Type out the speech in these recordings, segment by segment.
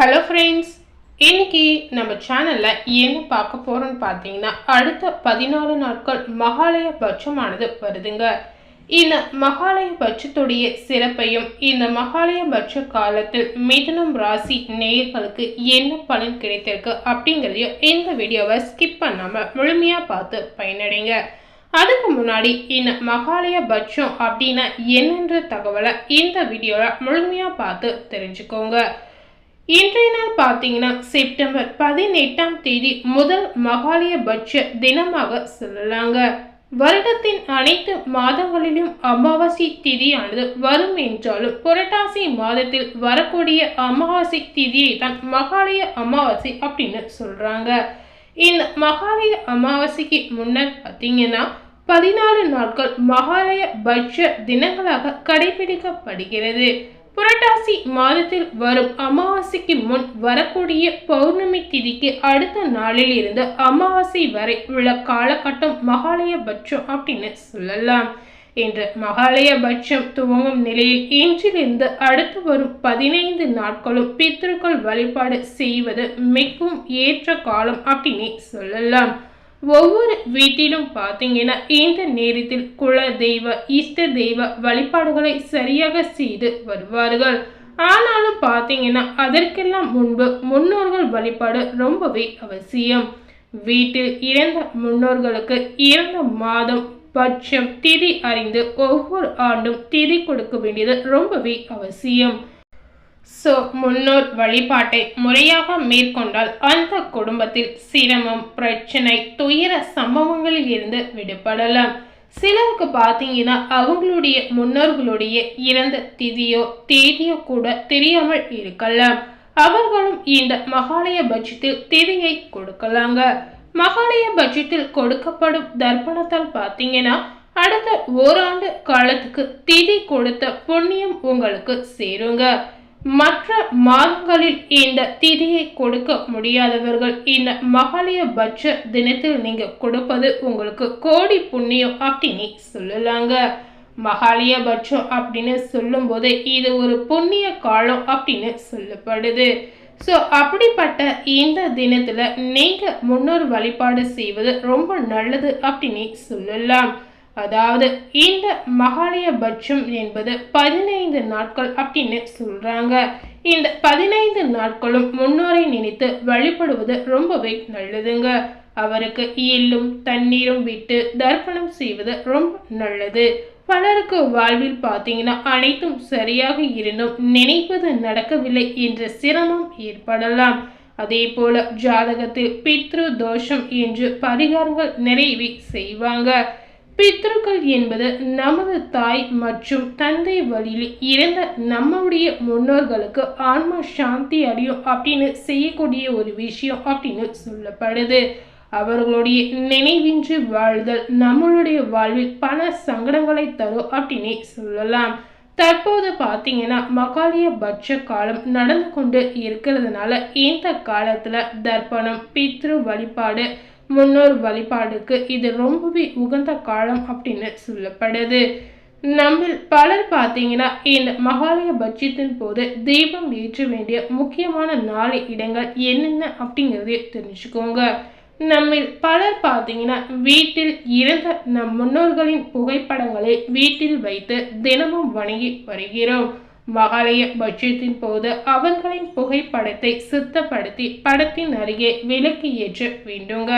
Hello friends இன்னைக்கு நம்ம சேனலில் என்ன பார்க்க போகிறோன்னு பார்த்தீங்கன்னா அடுத்த பதினாலு நாட்கள் மகாலய பட்சமானது வருதுங்க. இந்த மகாலய பட்சத்துடைய சிறப்பையும் இந்த மகாலய பட்ச காலத்தில் மிதுனம் ராசி நேயர்களுக்கு என்ன பலன் கிடைத்திருக்கு அப்படிங்கிறதையும் இந்த வீடியோவை ஸ்கிப் பண்ணாமல் முழுமையாக பார்த்து பயனடைங்க. அதுக்கு முன்னாடி இந்த மகாலய பட்சம் அப்படின்னா என்னென்ற தகவலை இந்த வீடியோவில் முழுமையாக பார்த்து தெரிஞ்சுக்கோங்க. இன்றைய நாள் பார்த்தீங்கன்னா செப்டம்பர் பதினெட்டாம் தேதி முதல் மகாலயபட்ச தினமாக சொல்லலாங்க. வருடத்தின் அனைத்து மாதங்களிலும் அமாவாசை திதியானது வரும் என்றாலும் புரட்டாசி மாதத்தில் வரக்கூடிய அமாவாசை திதியை தான் மகாலய அமாவாசை அப்படின்னு சொல்றாங்க. இந்த மகாலய அமாவாசைக்கு முன்னர் பார்த்தீங்கன்னா பதினாலு நாட்கள் மகாலய பட்ச தினங்களாக கடைபிடிக்கப்படுகிறது. புரட்டாசி மாதத்தில் வரும் அமாவாசைக்கு முன் வரக்கூடிய பௌர்ணமி திதிக்கு அடுத்த நாளில் இருந்து அமாவாசை வரை உள்ள காலகட்டம் மகாலயபட்சம் அப்படின்னு சொல்லலாம். என்று மகாலயபட்சம் துவங்கும் நிலையில் இன்றிலிருந்து அடுத்து வரும் பதினைந்து நாட்களும் பித்திருக்கள் வழிபாடு செய்வது மிகவும் ஏற்ற காலம் அப்படின்னு சொல்லலாம். ஒவ்வொரு வீட்டிலும் பார்த்தீங்கன்னா இந்த நேரத்தில் குல தெய்வ இஷ்ட தெய்வ வழிபாடுகளை சரியாக செய்து வருவார்கள். ஆனாலும் பார்த்தீங்கன்னா அதற்கெல்லாம் முன்பு முன்னோர்கள் வழிபாடு ரொம்பவே அவசியம். வீட்டில் இறந்த முன்னோர்களுக்கு இறந்த மாதம் பட்சம் திதி அறிந்து ஒவ்வொரு ஆண்டும் திதி கொடுக்க வேண்டியது ரொம்பவே அவசியம். ஸோ முன்னோர் வழிபாட்டை முறையாக மேற்கொண்டால் அந்த குடும்பத்தில் சிரமம் பிரச்சனை துயர சம்பவங்களில் இருந்து விடுபடலாம். சிலருக்கு பார்த்தீங்கன்னா அவங்களுடைய முன்னோர்களுடைய இறந்த திதியோ தேதியோ கூட தெரியாமல் இருக்கலாம். அவர்களும் இந்த மகாலய பட்சத்தில் திதியை கொடுக்கலாங்க. மகாலய பட்சத்தில் கொடுக்கப்படும் தர்ப்பணத்தால் பார்த்தீங்கன்னா அடுத்த ஓராண்டு காலத்துக்கு திதி கொடுத்த புண்ணியம் உங்களுக்கு சேருங்க. மற்ற மாதங்களில் இந்த திதியை கொடுக்க முடியாதவர்கள் இந்த மகாலய பட்ச தினத்தில் நீங்க கொடுப்பது உங்களுக்கு கோடி புண்ணியம் அப்படின்னு சொல்லலாங்க. மகாலய பட்சம் அப்படின்னு சொல்லும்போது இது ஒரு புண்ணிய காலம் அப்படின்னு சொல்லப்படுது. ஸோ அப்படிப்பட்ட இந்த தினத்தில் நீங்கள் முன்னோர் வழிபாடு செய்வது ரொம்ப நல்லது அப்படின்னு சொல்லலாம். அதாவது இந்த மகாலயபட்சம் என்பது பதினைந்து நாட்கள் அப்படின்னு சொல்றாங்க. இந்த பதினைந்து நாட்களும் முன்னோரை நினைத்து வழிபடுவது ரொம்பவே நல்லதுங்க. அவருக்கு எள்ளும் தண்ணீரும் விட்டு தர்ப்பணம் செய்வது ரொம்ப நல்லது. பலருக்கு வாழ்வில் பார்த்தீங்கன்னா அனைத்தும் சரியாக இருந்தும் நினைப்பது நடக்கவில்லை என்ற சிரமம் ஏற்படலாம். அதே போல ஜாதகத்தில் பித்ரு தோஷம் என்று பரிகாரங்கள் நிறைவே செய்வாங்க. பித்ருக்கள் என்பது நமது தாய் மற்றும் தந்தை வழியில் இறந்த நம்முடைய முன்னோர்களுக்கு ஆன்மா சாந்தி அடையும் அப்படின்னு செய்யக்கூடிய ஒரு விஷயம் அப்படின்னு சொல்லப்படுது. அவர்களுடைய நினைவின்றி வாழ்தல் நம்மளுடைய வாழ்வில் பல சங்கடங்களை தரும் அப்படின்னு சொல்லலாம். தற்போது பார்த்தீங்கன்னா மகாலிய பட்ச காலம் நடந்து கொண்டு இருக்கிறதுனால இந்த காலத்தில் தர்ப்பணம் பித்ரு வழிபாடு முன்னோர் வழிபாடுக்கு இது ரொம்பவே உகந்த காலம் அப்படின்னு சொல்லப்படுது. நம்மில் பலர் பார்த்தீங்கன்னா இந்த மகாலய பட்சத்தின் போது தெய்வம் ஏற்ற வேண்டிய முக்கியமான நாலு இடங்கள் என்னென்ன அப்படிங்கிறதே தெரிஞ்சுக்கோங்க. நம்மில் பலர் பார்த்தீங்கன்னா வீட்டில் இறந்த நம் முன்னோர்களின் புகைப்படங்களை வீட்டில் வைத்து தினமும் வணங்கி வருகிறோம். மகாலய பட்சத்தின் போது அவர்களின் புகைப்படத்தை சுத்தப்படுத்தி படத்தின் அருகே விலக்கி ஏற்ற வேண்டுங்க.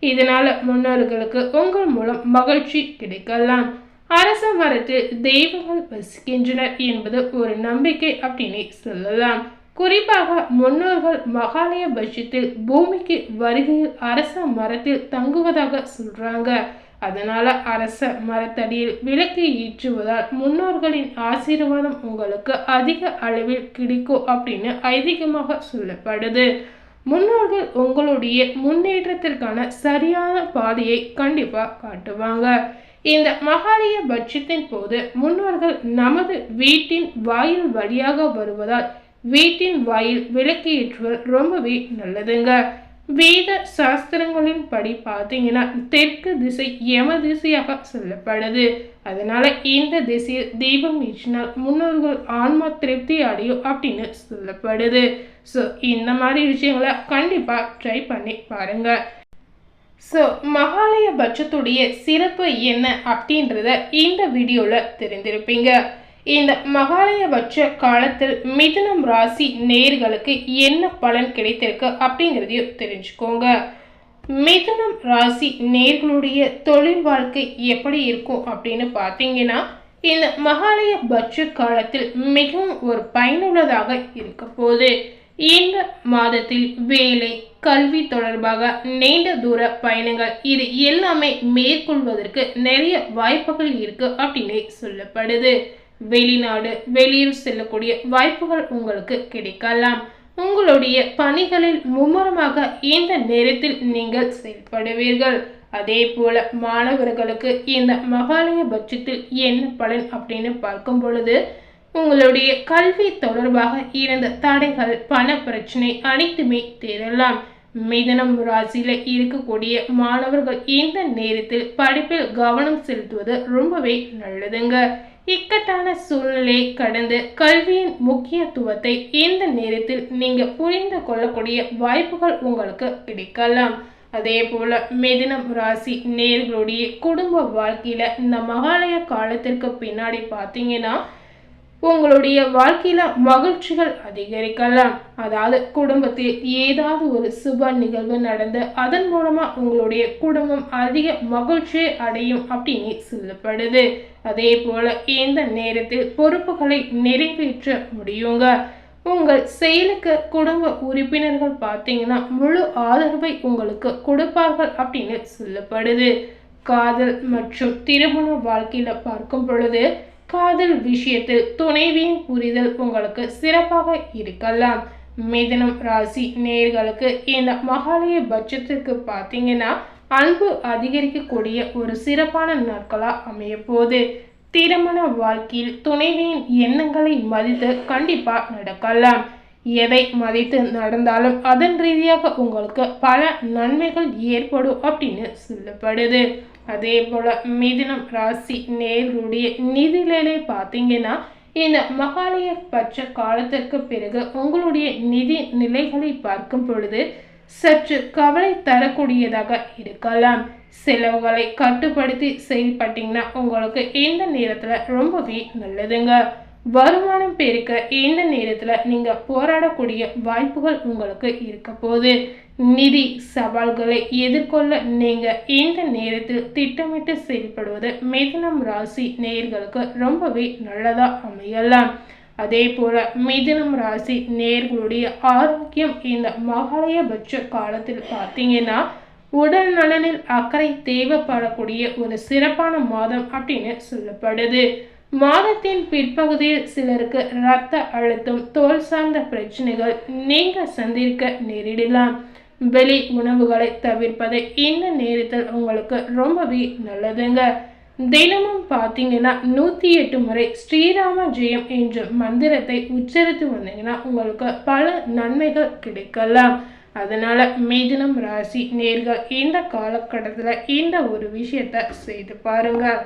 இதனால முன்னோர்களுக்கு உங்கள் மூலம் மகிழ்ச்சி கிடைக்கலாம். அரச மரத்தில் தெய்வங்கள் வசிக்கின்றனர் என்பது ஒரு நம்பிக்கை அப்படின்னு சொல்லலாம். குறிப்பாக முன்னோர்கள் மகாலய பட்சத்தில் பூமிக்கு வருகையில் அரச மரத்தில் தங்குவதாக சொல்றாங்க. அதனால அரச மரத்தடியில் விளக்கு ஏற்றுவதால் முன்னோர்களின் ஆசீர்வாதம் உங்களுக்கு அதிக அளவில் கிடைக்கும் அப்படின்னு ஐதீகமாக சொல்லப்படுது. முன்னோர்கள் உங்களுடைய முன்னேற்றத்திற்கான சரியான பாதையை கண்டிப்பாக காட்டுவாங்க. இந்த மகாலய பட்சத்தின் போது முன்னோர்கள் நமது வீட்டின் வாயில் வழியாக வருவதால் வீட்டின் வாயில் விளக்கு ஏற்றுவது ரொம்பவே நல்லதுங்க. வேத சாஸ்திரங்களின் படி பார்த்தீங்கன்னா தெற்கு திசை யம திசையாக சொல்லப்படுது. அதனால இந்த திசையில் தீபம் ஏற்றினால் முன்னோர்கள் ஆன்மா திருப்தி அடையும் அப்படின்னு சொல்லப்படுது. ஸோ இந்த மாதிரி விஷயங்களை கண்டிப்பாக ட்ரை பண்ணி பாருங்கள் ஸோ மகாலய பட்சத்துடைய சிறப்பு என்ன அப்படின்றத இந்த வீடியோவில் தெரிந்திருப்பீங்க. இந்த மகாலயபட்ச காலத்தில் மிதுனம் ராசி நேர்களுக்கு என்ன பலன் கிடைத்திருக்கு அப்படிங்கிறதையும் தெரிஞ்சுக்கோங்க. மிதுனம் ராசி நேர்களுடைய தொழில் வாழ்க்கை எப்படி இருக்கும் அப்படின்னு பார்த்தீங்கன்னா இந்த மகாலய பட்ச காலத்தில் மிகவும் ஒரு பயனுள்ளதாக இருக்க போது இந்த மாதத்தில் வேலை கல்வி தொடர்பாக நீண்ட தூர பயணங்கள் இது எல்லாமே மேற்கொள்வதற்கு நிறைய வாய்ப்புகள் இருக்கு அப்படின்னு சொல்லப்படுது. வெளிநாடு வெளியில் செல்லக்கூடிய வாய்ப்புகள் உங்களுக்கு கிடைக்கலாம். உங்களுடைய பணிகளில் மும்முரமாக இந்த நேரத்தில் நீங்கள் செயல்படுவீர்கள். அதே போல மாணவர்களுக்கு இந்த மகாலய பட்சத்தில் என்ன பலன் அப்படின்னு பார்க்கும் பொழுது உங்களுடைய கல்வி தொடர்பாக இருந்த தடைகள் பண பிரச்சனை அனைத்துமே தீரலாம் மிதனம் ராசியில் இருக்கக்கூடிய மாணவர்கள் இந்த நேரத்தில் படிப்பில் கவனம் செலுத்துவது ரொம்பவே நல்லதுங்க. இக்கட்டான சூழ்நிலையை கடந்து கல்வியின் முக்கியத்துவத்தை இந்த நேரத்தில் நீங்க புரிந்து கொள்ளக்கூடிய வாய்ப்புகள் உங்களுக்கு கிடைக்கலாம். அதே போல மிதினம் ராசி நேர்களுடைய குடும்ப வாழ்க்கையில இந்த மகாலய காலத்திற்கு பின்னாடி பார்த்தீங்கன்னா உங்களுடைய வாழ்க்கையில மகிழ்ச்சிகள் அதிகரிக்கலாம். அதாவது குடும்பத்தில் ஏதாவது ஒரு சுப நிகழ்வு நடந்து அதன் மூலமா உங்களுடைய குடும்பம் அதிக மகிழ்ச்சியை அடையும் அப்படின்னு சொல்லப்படுது. அதே போல எந்த நேரத்தில் பொறுப்புகளை நிறைவேற்ற முடியுங்க. உங்கள் செயலுக்கு குடும்ப உறுப்பினர்கள் பார்த்தீங்கன்னா முழு ஆதரவை உங்களுக்கு கொடுப்பார்கள் அப்படின்னு சொல்லப்படுது. காதல் மற்றும் திருமண வாழ்க்கையில் பார்க்கும் பொழுது காதல் விஷயத்தில் துணைவியின் புரிதல் உங்களுக்கு சிறப்பாக இருக்கலாம். மிதனம் ராசி நேர்களுக்கு இந்த மகாலய பட்சத்திற்கு பார்த்தீங்கன்னா அன்பு அதிகரிக்கக்கூடிய ஒரு சிறப்பான நாட்களாக அமைய போகுது திருமண வாழ்க்கையில் துணைவியின் எண்ணங்களை மதித்து கண்டிப்பாக நடக்கலாம். எதை மதித்து நடந்தாலும் அதன் ரீதியாக உங்களுக்கு பல நன்மைகள் ஏற்படும் அப்படின்னு சொல்லப்படுது. அதே போல் மிதினம் ராசி நேர்களுடைய நிதிநிலை பார்த்தீங்கன்னா இந்த மகாலய பட்ச காலத்திற்கு பிறகு உங்களுடைய நிதி நிலைகளை பார்க்கும் பொழுது சற்று கவலை தரக்கூடியதாக இருக்கலாம். செலவுகளை கட்டுப்படுத்தி செயல்பட்டீங்கன்னா உங்களுக்கு இந்த நேரத்தில் ரொம்பவே நல்லதுங்க. வருமானம் பெருக்க இந்த நேரத்தில் நீங்கள் போராடக்கூடிய வாய்ப்புகள் உங்களுக்கு இருக்க போகுது. நிதி சவால்களை எதிர்கொள்ள நீங்கள் இந்த நேரத்தில் திட்டமிட்டு செயல்படுவது மிதனம் ராசி நேர்களுக்கு ரொம்பவே நல்லதாக அமையலாம். அதே போல மிதனம் ராசி நேர்களுடைய ஆரோக்கியம் இந்த மகாலயபட்ச காலத்தில் பார்த்தீங்கன்னா உடல் நலனில் அக்கறை தேவைப்படக்கூடிய ஒரு சிறப்பான மாதம் அப்படின்னு சொல்லப்படுது. மாதத்தின் பிற்பகுதியில் சிலருக்கு இரத்த அழுத்தம் தோல் சார்ந்த பிரச்சனைகள் நீங்க சந்திக்க நேரிடலாம். வெளி உணவுகளை தவிர்ப்பதை இந்த நேரத்தில் உங்களுக்கு ரொம்பவே நல்லதுங்க. தினமும் பார்த்தீங்கன்னா நூற்றி எட்டு முறை ஸ்ரீராம ஜெயம் என்ற மந்திரத்தை உச்சரித்து வந்தீங்கன்னா உங்களுக்கு பல நன்மைகள் கிடைக்கலாம். அதனால் மிதுனம் ராசி நேர்கள் இந்த காலகட்டத்தில் இந்த ஒரு விஷயத்த செய்து பாருங்கள்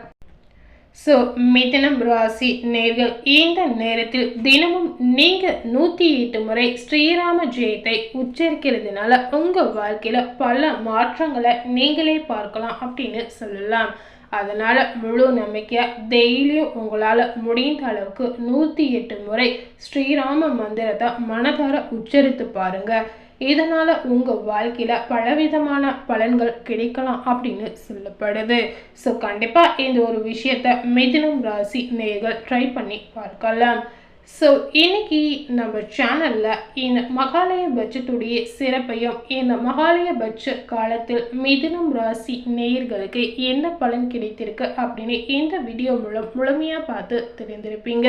ஸோ மிதனம் ராசி நேர்கள் இந்த நேரத்தில் தினமும் நீங்கள் நூற்றி எட்டு முறை ஸ்ரீராம ஜெயத்தை உச்சரிக்கிறதுனால உங்கள் வாழ்க்கையில் பல மாற்றங்களை நீங்களே பார்க்கலாம் அப்படின்னு சொல்லலாம். அதனால் முழு நம்பிக்கையாக டெய்லியும் உங்களால் முடிந்த அளவுக்கு நூற்றி எட்டு முறை ஸ்ரீராம மந்திரத்தை மனதார உச்சரித்து பாருங்கள் இதனால் உங்கள் வாழ்க்கையில் பலவிதமான பலன்கள் கிடைக்கலாம் அப்படின்னு சொல்லப்படுது. ஸோ கண்டிப்பாக இந்த ஒரு விஷயத்தை மிதினம் ராசி நேர்கள் ட்ரை பண்ணி பார்க்கலாம். ஸோ இன்னைக்கு நம்ம சேனலில் இந்த மகாலய பட்சத்துடைய சிறப்பையும் இந்த மகாலய பட்ச காலத்தில் மிதுனம் ராசி நேயர்களுக்கு என்ன பலன் கிடைத்திருக்கு அப்படின்னு இந்த வீடியோ மூலம் முழுமையாக பார்த்து தெரிந்திருப்பீங்க.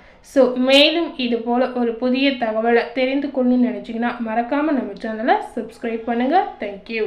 ஸோ மேலும் இது போல் ஒரு புதிய தகவலை தெரிந்து கொள்ளணும்னு நினச்சிங்கன்னா மறக்காமல் நம்ம சேனலை சப்ஸ்கிரைப் பண்ணுங்கள் தேங்க்யூ